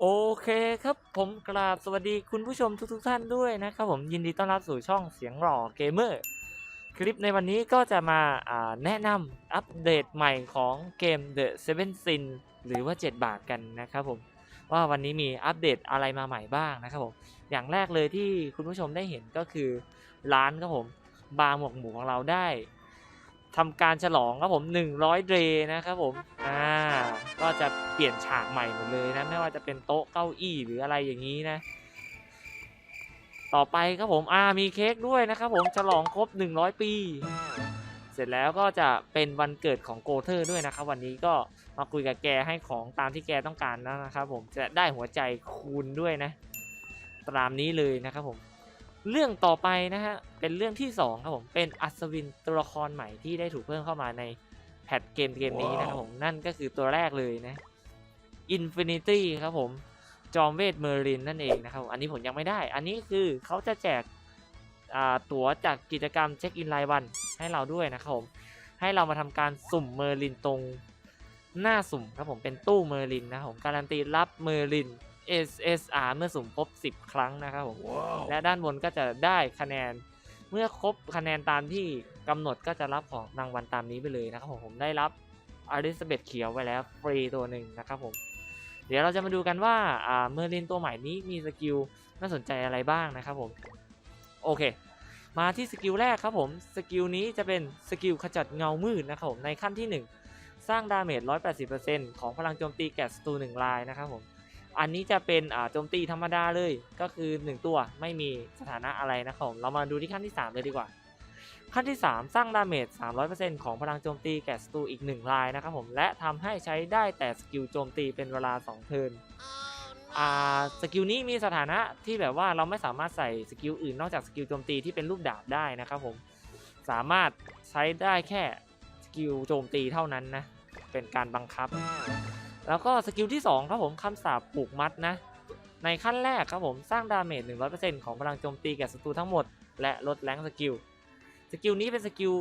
โอเคครับผมกราบสวัสดีคุณผู้ชมทุกๆท่านด้วยนะครับผมยินดีต้อนรับสู่ช่องเสียงหล่อเกมเมอร์คลิปในวันนี้ก็จะมาาแนะนำอัปเดตใหม่ของเกม The Seven Sin หรือว่า 7 บาทกันนะครับผมว่าวันนี้มีอัปเดตอะไรมาใหม่บ้างนะครับผมอย่างแรกเลยที่คุณผู้ชมได้เห็นก็คือร้านครับผมบาร์หมวกหมูของเราได้ ทำการฉลองครับผม 100 เดย์นะครับผมอ่าก็จะเปลี่ยนฉากใหม่หมดเลยนะ ไม่ว่าจะเป็นโต๊ะเก้าอี้หรืออะไรอย่างนี้นะ ต่อไปครับผมอ่ามีเค้กด้วยนะครับผมฉลองครบ 100 ปี เสร็จแล้วก็จะเป็นวันเกิดของโกเทอร์ด้วยนะครับ วันนี้ก็มาคุยกับแกให้ของตามที่แกต้องการนะครับผมจะได้หัวใจคูณด้วยนะ ตามนี้เลยนะครับผม เรื่องต่อไปนะฮะ เป็นเรื่องที่สองครับผม เป็นอัศวินตัวละครใหม่ที่ได้ถูกเพิ่มเข้ามาในแพทเกมเกมนี้นะครับผม นั่นก็คือตัวแรกเลยนะ Infinity ครับผม จอมเวทเมอร์ลินนั่นเองนะครับผมอันนี้ผมยังไม่ได้ อันนี้คือเขาจะแจกอ่าตั๋วจากกิจกรรมเช็คอินรายวันให้เราด้วยนะครับผม ให้เรามาทำการสุ่มเมอร์ลินตรงหน้าสุ่มครับผม เป็นตู้เมอร์ลินนะครับผม การันตีรับเมอร์ลิน SSR เมื่อสุ่มครบ 10 ครั้งนะครับผมและด้านบนก็จะได้คะแนน เมื่อครบคะแนนตามที่กำหนดก็จะรับของรางวัลตามนี้ไปเลยนะครับผมผมได้รับอลิซาเบธเขียวไว้แล้วฟรีตัวหนึ่งนะครับผม เดี๋ยวเราจะมาดูกันว่าอ่าเมอร์ลินตัวใหม่นี้มีสกิลน่าสนใจอะไรบ้างนะครับผม โอเค มาที่สกิลแรกครับผม สกิลนี้จะเป็นสกิลขจัดเงามืดนะครับผมในขั้นที่ 1 สร้างดาเมจ 180%ของพลังโจมตีแก่ศัตรู1รายนะครับผม อันนี้จะเป็นโจมตีธรรมดาเลย ก็คือ 1 ตัวไม่มีสถานะอะไรนะครับเรามาดูที่ขั้นที่ 3 เลยดีกว่า ขั้นที่ 3 สร้างดาเมจ 300%ของพลังโจมตีแก่ศัตรูอีก1รายนะครับผม และทำให้ใช้ได้แต่สกิลโจมตีเป็นเวลา 2 เทิร์นสกิลนี้มีสถานะที่แบบว่าเราไม่สามารถใส่สกิลอื่นนอกจากสกิลโจมตีที่เป็นรูปดาบได้นะครับผม สามารถใช้ได้แค่สกิลโจมตีเท่านั้นนะ เป็นการบังคับ แล้วก็สกิลที่2ครับผมคำสาปผูกมัดนะ ในขั้นแรกครับผมสร้างดาเมจ 100%ของพลังโจมตีแก่ศัตรูทั้งหมด และลดแรงสกิล สกิลนี้เป็นสกิล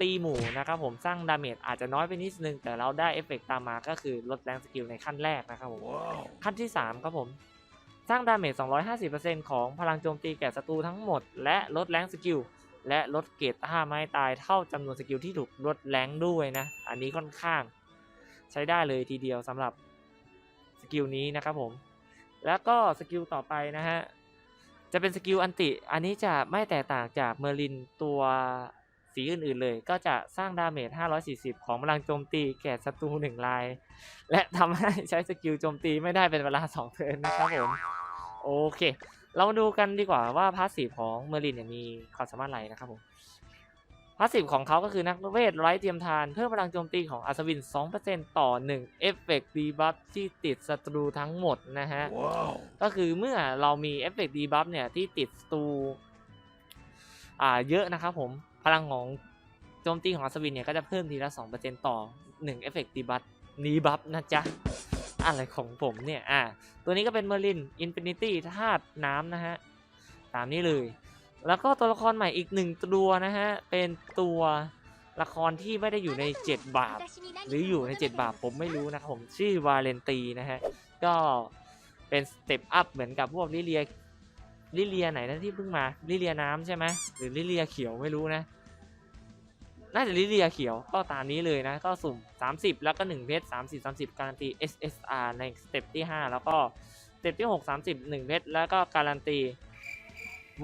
ตีหมู่นะครับผมสร้างดาเมจอาจจะน้อยไปนิดนึง แต่เราได้เอฟเฟกตามมาก็คือลดแรงสกิลในขั้นแรกนะครับผมขั้นที่ 3 ครับผม สร้างดาเมจ 250%ของพลังโจมตีแก่ศัตรูทั้งหมด และลดแรงสกิลและลดเกรดท่าไม้ตายเท่าจำนวนสกิลที่ถูกลดแรงด้วยนะ อันนี้ค่อนข้าง ใช้ได้เลยทีเดียวสำหรับสกิลนี้นะครับผม แล้วก็สกิลต่อไปนะฮะ จะเป็นสกิลอันติ อันนี้จะไม่แตกต่างจากเมอร์ลินตัวสีอื่นๆเลย ก็จะสร้างดาเมจ 540 ของพลังโจมตีแก่ศัตรูหนึ่งราย และทำให้ใช้สกิลโจมตีไม่ได้เป็นเวลา2เทิร์นนะครับผม โอเค เรามาดูกันดีกว่าว่าพาสซีฟของเมอร์ลินเนี่ยมีความสามารถอะไรนะครับผม พาสซีฟของเขาก็คือนักเวทไร้เทียมทาน เพิ่มพลังโจมตีของอัศวิน 2%ต่อ 1 เอฟเฟกต์ดีบัฟที่ติดศัตรูทั้งหมดนะฮะก็คือเมื่อเรามีเอฟเฟกต์ดีบัฟเนี่ย ที่ติดศัตรูอ่าเยอะนะครับผม พลังของโจมตีของอัศวินเนี่ย ก็จะเพิ่มทีละ 2%ต่อ 1 เอฟเฟกต์ดีบัฟดีบัฟนะจ๊ะ อะไรของผมเนี่ย อ่า ตัวนี้ก็เป็นเมอร์ลินอินฟินิตี้ธาตุน้ำนะฮะ ตามนี้เลย แล้วก็ตัวละครใหม่อีกหนึ่งตัวนะฮะ เป็นตัวละครที่ไม่ได้อยู่ใน 7 บาป หรืออยู่ใน 7 บาปผมไม่รู้นะผมชื่อวาเลนตีนะฮะ ก็เป็นสเต็ปอัพเหมือนกับพวกลิเลียลิเลียไหนนะที่เพิ่งมาลิเลียน้ำใช่ไหมหรือลิเลียเขียวไม่รู้นะ น่าจะลิเลียเขียวก็ตามนี้เลยนะ ก็สุ่ม 30 แล้วก็ 1 เพชร30 30 การันตี SSR ในสเต็ปที่ 5 แล้วก็สเต็ปที่ 6 30 1 เพชรแล้วก็การันตี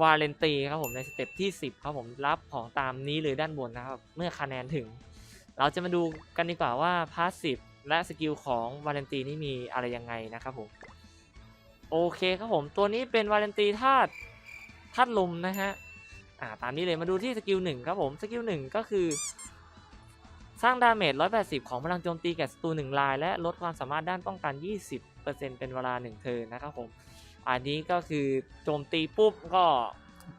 วาเลนตีครับผมในสเต็ปที่ 10 ครับผมรับของตามนี้เลยด้านบนนะครับ เมื่อคะแนนถึง เราจะมาดูกันดีกว่าว่าพาสซีฟและสกิลของวาเลนตีนี่มีอะไรยังไงนะครับผมโอเคครับผมตัวนี้เป็นวาเลนตีธาตุธาตุลมนะฮะอ่าตามนี้เลยมาดูที่สกิลหนึ่งครับผมสกิลหนึ่งก็คือ สร้างดาเมจ 180 ของพลังโจมตีแก่ศัตรูหนึ่งราย และลดความสามารถด้านป้องกัน 20%เป็นเวลา 1 เทิร์นนะครับผม อันนี้ก็คือโจมตีปุ๊บก็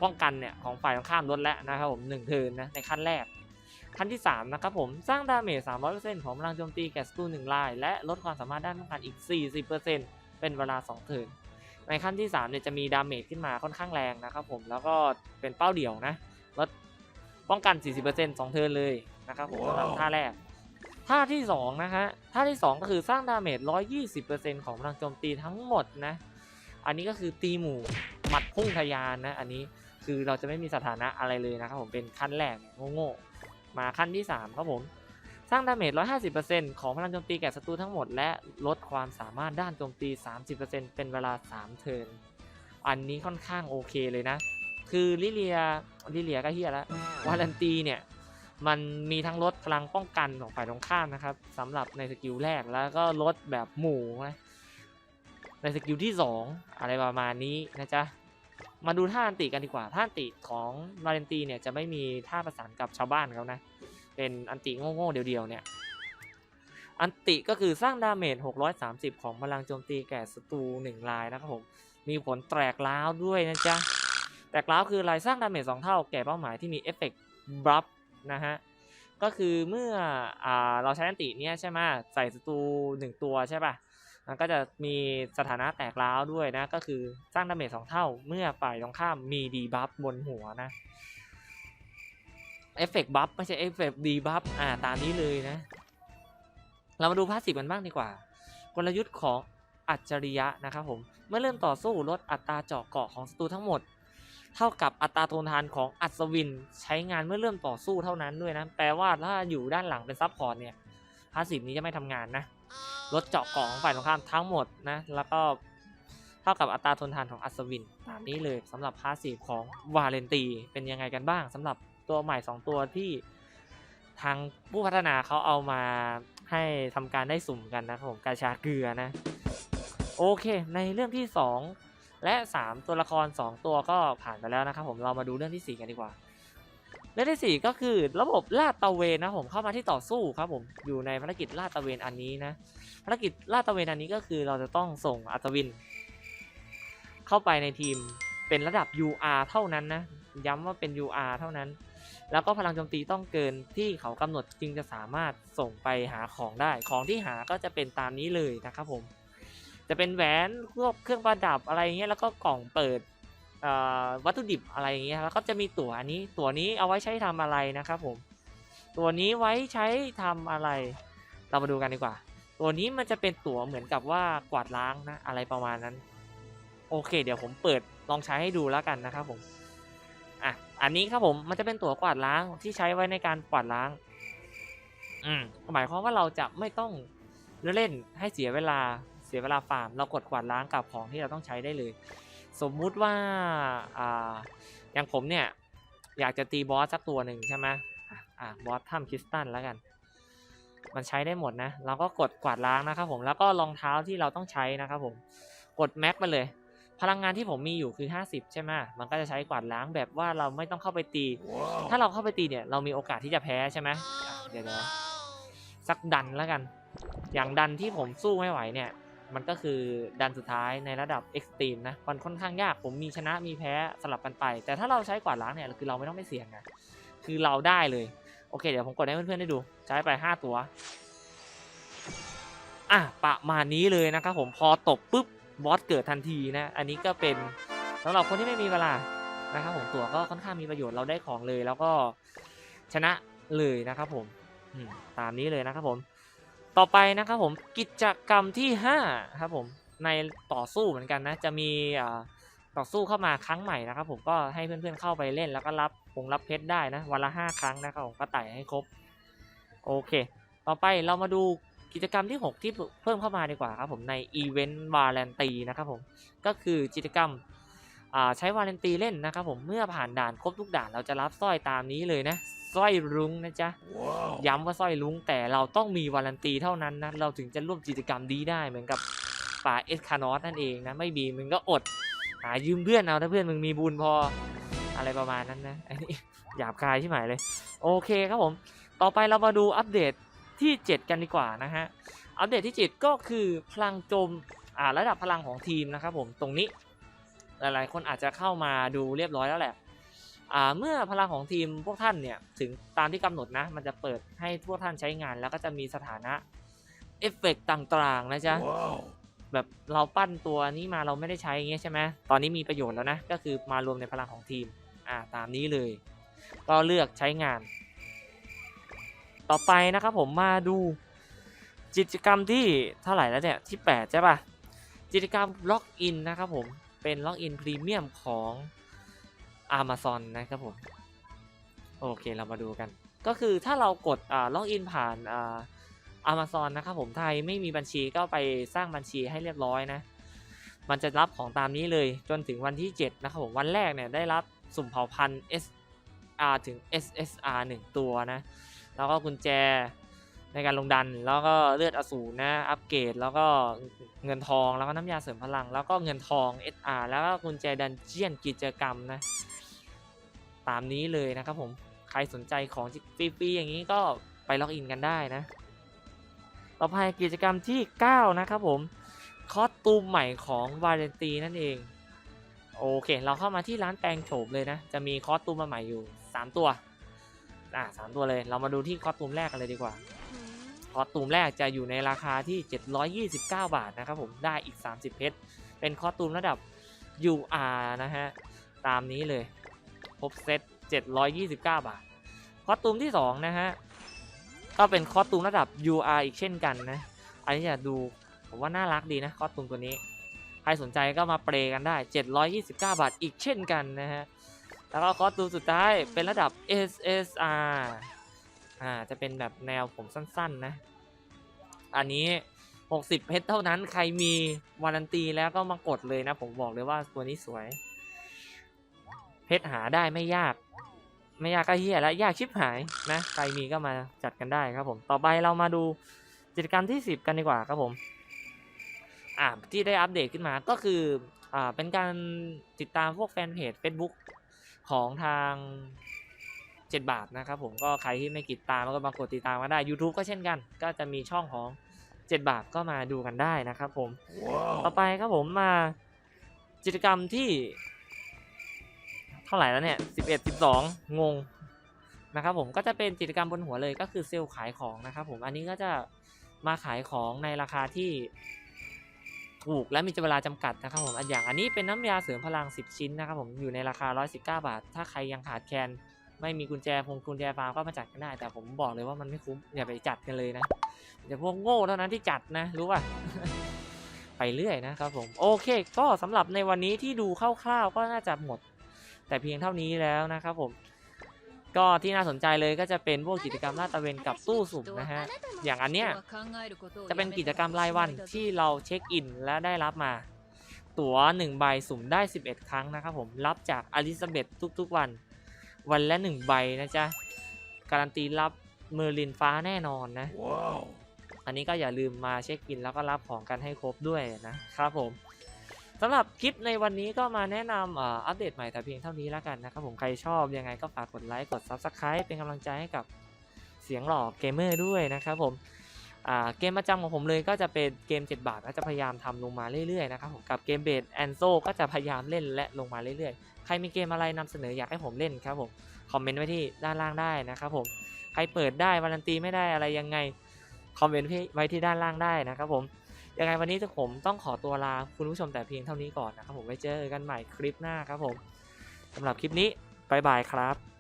ป้องกันเนี่ยของฝ่ายตรงข้ามลดแล้วนะครับผม1เทิร์นนะในขั้นแรกขั้นที่ 3 นะครับผมสร้างดาเมจ 300%ของพลังโจมตีแก่ศัตรูหนึ่งราย และลดความสามารถด้านป้องกันอีก 40%เป็นเวลา 2 เทิร์นในขั้นที่3เนี่ยจะมีดาเมจขึ้นมาค่อนข้างแรงนะครับผมแล้วก็เป็นเป้าเดี่ยวนะลดป้องกัน 40% 2 เทิร์นเลยนะครับผมสำหรับท่าแรกท่าที่2นะฮะท่าที่ 2 ก็คือสร้างดาเมจ 120%ของพลังโจมตีทั้งหมดนะ อันนี้ก็คือตีหมู่หมัดพุ่งทะยานนะ อันนี้คือเราจะไม่มีสถานะอะไรเลยนะครับผมเป็นขั้นแรกโง่ๆมาขั้นที่ 3 ครับผม สร้างดาเมจ 150%ของพลังโจมตีแก่ศัตรูทั้งหมด และลดความสามารถด้านโจมตี 30%เป็นเวลา 3 เทิร์นอันนี้ค่อนข้างโอเคเลยนะ คือลิเลียลิเลียก็เฮียแล้ววาลันตีเนี่ยมันมีทั้งลดพลังป้องกันของฝ่ายตรงข้ามนะครับสำหรับในสกิลแรกแล้วก็ลดแบบหมู่นะ ในสกิลที่ 2 อะไรประมาณนี้นะจ๊ะ มาดูท่าอันติกันดีกว่า ท่าอันติของวาเลนตีเนี่ยจะไม่มีท่าประสานกับชาวบ้านเขานะ เป็นอันติโง่ๆเดียวๆเนี่ย อันติก็คือสร้างดาเมจ 630 ของพลังโจมตีแก่ศัตรู1รายนะครับผม มีผลแตกล้าวด้วยนะจ๊ะ แตกล้าวคืออะไรสร้างดาเมจ2เท่าแก่เป้าหมายที่มีเอฟเฟกต์บัฟนะฮะก็คือเมื่ออเราใช้อันติเนี้ยใช่ไหมใส่ศัตรูหนึ่งตัวใช่ป่ะ มันก็จะมีสถานะแตกร้าวด้วยนะ ก็คือสร้างดาเมจสองเท่าเมื่อฝ่ายตรงข้ามมีดีบัฟบนหัวนะเอฟเฟกต์บัฟไม่ใช่เอฟเฟกต์ดีบัฟอ่าตามนี้เลยนะ เรามาดูพาสซีฟกันบ้างดีกว่า กลยุทธ์ของอัจฉริยะนะครับผม เมื่อเริ่มต่อสู้ลดอัตราเจาะเกาะของศัตรูทั้งหมด เท่ากับอัตราทนทานของอัศวิน ใช้งานเมื่อเริ่มต่อสู้เท่านั้นด้วยนะ แปลว่าถ้าอยู่ด้านหลังเป็นซับพอร์ตเนี่ยพาสซีฟนี้จะไม่ทำงานนะ ลดเจาะเกาะของฝ่ายตรงข้ามทั้งหมดนะแล้วก็เท่ากับอัตราทนทานของอัศวินตามนี้เลยสำหรับพาสซีฟของวาเลนตีเป็นยังไงกันบ้างสำหรับตัวใหม่ 2 ตัวที่ทางผู้พัฒนาเขาเอามาให้ทำการได้สุ่มกันนะครับผมกาชาเกลือนะ โอเค ในเรื่องที่ 2 และ 3 ตัวละคร 2 ตัวก็ผ่านไปแล้วนะครับผมเรามาดูเรื่องที่ 4 กันดีกว่า เรื่องที่ 4 ก็คือระบบลาดตะเวนนะผมเข้ามาที่ต่อสู้ครับผมอยู่ในภารกิจลาดตะเวนอันนี้นะภารกิจลาดตะเวนอันนี้ก็คือเราจะต้องส่งอัศวิน เข้าไปในทีมเป็นระดับ UR เท่านั้นนะย้ำว่าเป็น UR เท่านั้น แล้วก็พลังโจมตีต้องเกินที่เขากำหนดจึงจะสามารถส่งไปหาของได้ ของที่หาก็จะเป็นตามนี้เลยนะครับผม จะเป็นแหวนพวกเครื่องประดับอะไรเงี้ยแล้วก็กล่องเปิด วัตถุดิบอะไรอย่างเงี้ยแล้วก็จะมีตั๋วอันนี้ ตั๋วนี้เอาไว้ใช้ทำอะไรนะครับผม ตัวนี้ไว้ใช้ทำอะไร เรามาดูกันดีกว่า ตัวนี้มันจะเป็นตั๋วเหมือนกับว่ากวาดล้างนะอะไรประมาณนั้น โอเค เดี๋ยวผมเปิดลองใช้ให้ดูแล้วกันนะครับผมอะอันนี้ครับผมมันจะเป็นตั๋วกวาดล้างที่ใช้ไว้ในการกวาดล้าง อืมหมายความว่าเราจะไม่ต้องเล่นให้เสียเวลาเสียเวลาฟาร์ม เรากดกวาดล้างกับของที่เราต้องใช้ได้เลย สมมุติว่าอ่าอย่างผมเนี่ย อยากจะตีบอสสักตัวหนึ่งใช่ไหมอะอะบอสถ้ำคริสตันแล้วกัน มันใช้ได้หมดนะ เราก็กดกวาดล้างนะครับผมแล้วก็รองเท้าที่เราต้องใช้นะครับผมกดแม็กไปเลย พลังงานที่ผมมีอยู่คือ 50 ใช่ไหมมันก็จะใช้กวาดล้างแบบว่าเราไม่ต้องเข้าไปตีถ้าเราเข้าไปตีเนี่ยเรามีโอกาสที่จะแพ้ใช่ไหมอะเดี๋ยวเดี๋ยวสักดันแล้วกัน อย่างดันที่ผมสู้ไม่ไหวเนี่ย มันก็คือดันสุดท้ายในระดับเอ็กซ์ตรีมนะมันค่อนข้างยากผมมีชนะมีแพ้สลับกันไป แต่ถ้าเราใช้กวาดล้างเนี่ยคือเราไม่ต้องไม่เสี่ยงนะคือเราได้เลย โอเค เดี๋ยวผมกดให้เพื่อนๆได้ดู ใช้ไป 5 ตัวอะประมาณนี้เลยนะครับผมพอตบปุ๊บบอสเกิดทันทีนะ อันนี้ก็เป็นสำหรับคนที่ไม่มีเวลานะครับผมตัวก็ค่อนข้างมีประโยชน์เราได้ของเลย แล้วก็ชนะเลยนะครับผมตามนี้เลยนะครับผม ต่อไปนะครับผมกิจกรรมที่5ครับผมในต่อสู้เหมือนกันนะ จะมีต่อสู้เข้ามาครั้งใหม่นะครับผมก็ให้เพื่อนๆเข้าไปเล่นแล้วก็รับผงรับเพชรได้นะวันละ 5 ครั้งนะครับผมก็ไต่ให้ครบโอเค ต่อไปเรามาดูกิจกรรมที่ 6 ที่เพิ่มเข้ามาดีกว่าครับผมในอีเวนต์วาเลนตีนะครับผมก็คือกิจกรรมใช้วาเลนตีเล่นนะครับผมเมื่อผ่านด่านครบทุกด่านเราจะรับสร้อยตามนี้เลยนะ สร้อยรุ้งนะจ๊ะย้ำว่าสร้อยลุงแต่เราต้องมีวารันตีเท่านั้นนะ เราถึงจะร่วมกิจกรรมดีได้เหมือนกับป่าเอสคานอสนั่นเองนะ ไม่มีมึงก็อด หายืมเพื่อนเอาถ้าเพื่อนมึงมีบุญพออะไรประมาณนั้นนะอันนี้หยาบคายใช่ไหมเลย โอเคครับผม ต่อไปเรามาดูอัปเดตที่ 7 กันดีกว่านะฮะ อัปเดตที่ 7 ก็คือพลังโจมอ่าระดับพลังของทีมนะครับผมตรงนี้ หลายๆ คนอาจจะเข้ามาดูเรียบร้อยแล้วแหละอ่า เมื่อพลังของทีมพวกท่านเนี่ยถึงตามที่กำหนดนะ มันจะเปิดให้พวกท่านใช้งาน แล้วก็จะมีสถานะเอฟเฟกต์ต่างๆนะจ๊ะแบบเราปั้นตัวนี้มาเราไม่ได้ใช้อย่างเงี้ยใช่ไหมตอนนี้มีประโยชน์แล้วนะ ก็คือมารวมในพลังของทีม อ่าตามนี้เลย ก็เลือกใช้งาน ต่อไปนะครับผมมาดูกิจกรรมที่เท่าไหร่แล้วเนี่ยที่ 8 ใช่ปะกิจกรรมล็อกอินนะครับผมเป็นล็อกอินพรีเมียมของ Amazon นะครับผม โอเคเรามาดูกัน ก็คือถ้าเรากดอ่าล็อกอินผ่านอ่า Amazon นะครับผมไทยไม่มีบัญชีก็ไปสร้างบัญชีให้เรียบร้อยนะ มันจะรับของตามนี้เลยจนถึงวันที่ 7 นะครับผมวันแรกเนี่ยได้รับสุ่มเผ่าพันธุ์ SR ถึง SSR 1 ตัวนะ แล้วก็กุญแจ ในการลงดันแล้วก็เลือดอสูรนะอัปเกรดแล้วก็เงินทองแล้วก็น้ำยาเสริมพลัง แล้วก็เงินทอง SR แล้วก็กุญแจดันเจียนกิจกรรมนะตามนี้เลยนะครับผมใครสนใจของฟรีๆอย่างนี้ก็ไปล็อกอินกันได้นะ ต่อไปกิจกรรมที่ 9 นะครับผม คอสตูมใหม่ของวาเลนตีนั่นเอง โอเค เราเข้ามาที่ร้านแปลงโฉมเลยนะ จะมีคอสตูมมาใหม่อยู่ 3 ตัว อ่าสามตัวเลย เรามาดูที่คอสตูมแรกกันเลยดีกว่า อสตูมแรกจะอยู่ในราคาที่ 729 บาทนะครับผมได้อีก 30 เพชร เป็นคอสตูมระดับ UR นะฮะ ตามนี้เลยครบเซต729 บาท คอสตูมที่ 2 นะฮะ ก็เป็นคอสตูมระดับ UR อีกเช่นกันนะ อันนี้จะดูผมว่าน่ารักดีนะคอสตูมตัวนี้ ใครสนใจก็มาเปร์กันได้ 729 บาทอีกเช่นกันนะฮะ แล้วก็คอสตูมสุดท้ายเป็นระดับ SSR อ่าจะเป็นแบบแนวผมสั้นๆนะ อันนี้ 60 เพชรเท่านั้นใครมีวารันตีแล้วก็มากดเลยนะ ผมบอกเลยว่าตัวนี้สวย เพชรหาได้ไม่ยาก ไม่ยากก็เฮียแล้วยากชิบหายนะใครมีก็มาจัดกันได้ครับผมต่อไปเรามาดูกิจกรรมที่ 10 กันดีกว่าครับผมอ่าที่ได้อัปเดตขึ้นมาก็คืออ่าเป็นการติดตามพวกแฟนเพจ Facebook ของทาง 7 บาทนะครับผมก็ใครที่ไม่ติดตามก็มากดติดตามกันได้ YouTube ก็เช่นกัน ก็จะมีช่องของ 7 บาทก็มาดูกันได้นะครับผมต่อไปครับผมมากิจกรรมที่ เท่าไหร่แล้วเนี่ย11 12 งงนะครับผมก็จะเป็นกิจกรรมบนหัวเลยก็คือเซลล์ขายของนะครับผมอันนี้ก็จะมาขายของในราคาที่ถูกและมีเวลาจำกัดนะครับผมอันอย่างอันนี้เป็นน้ำยาเสริมพลัง 10 ชิ้นนะครับผมอยู่ในราคา 119 บาท ถ้าใครยังขาดแคลน ไม่มีกุญแจพงกุญแจฟาร์มก็มาจัดกันได้ แต่ผมบอกเลยว่ามันไม่คุ้มอย่าไปจัดกันเลยนะเดี๋ยวพวกโง่เท่านั้นที่จัดนะรู้ป่ะไปเรื่อยนะครับผมโอเค ก็สำหรับในวันนี้ที่ดูคร่าวๆก็น่าจะหมด แต่เพียงเท่านี้แล้วนะครับผม ก็ที่น่าสนใจเลยก็จะเป็นพวกกิจกรรมลาดตระเวนกับตู้สุ่มนะฮะอย่างอันเนี้ยจะเป็นกิจกรรมรายวันที่เราเช็คอินและได้รับมา ตั๋ว1ใบสุ่มได้ 11 ครั้งนะครับผมรับจากอลิซาเบธทุกๆวัน วันละ1ใบนะจ๊ะ การันตีรับเมอร์ลินฟ้าแน่นอนนะอันนี้ก็อย่าลืมมาเช็คอินแล้วก็รับของกันให้ครบด้วยนะครับผมสำหรับคลิปในวันนี้ก็มาแนะนำเอ่ออัปเดตใหม่แต่เพียงเท่านี้แล้วกันนะครับผมใครชอบยังไงก็ฝากกดไลค์กด Subscribe เป็นกำลังใจให้กับเสียงหล่อเกมเมอร์ด้วยนะครับผมอ่า เกมประจำของผมเลยก็จะเป็นเกม 7 บาทก็จะพยายามทำลงมาเรื่อยๆนะครับผมกับเกมเบสแอนโซก็จะพยายามเล่นและลงมาเรื่อยๆ ใครมีเกมอะไรนำเสนออยากให้ผมเล่นครับผมคอมเมนต์ไว้ที่ด้านล่างได้นะครับผมใครเปิดได้วารันตีไม่ได้อะไรยังไงคอมเมนต์ไว้ที่ด้านล่างได้นะครับผมยังไงวันนี้ผมต้องขอตัวลาคุณผู้ชมแต่เพียงเท่านี้ก่อนนะครับผมไว้เจอกันใหม่คลิปหน้าครับผมสำหรับคลิปนี้บายบายครับ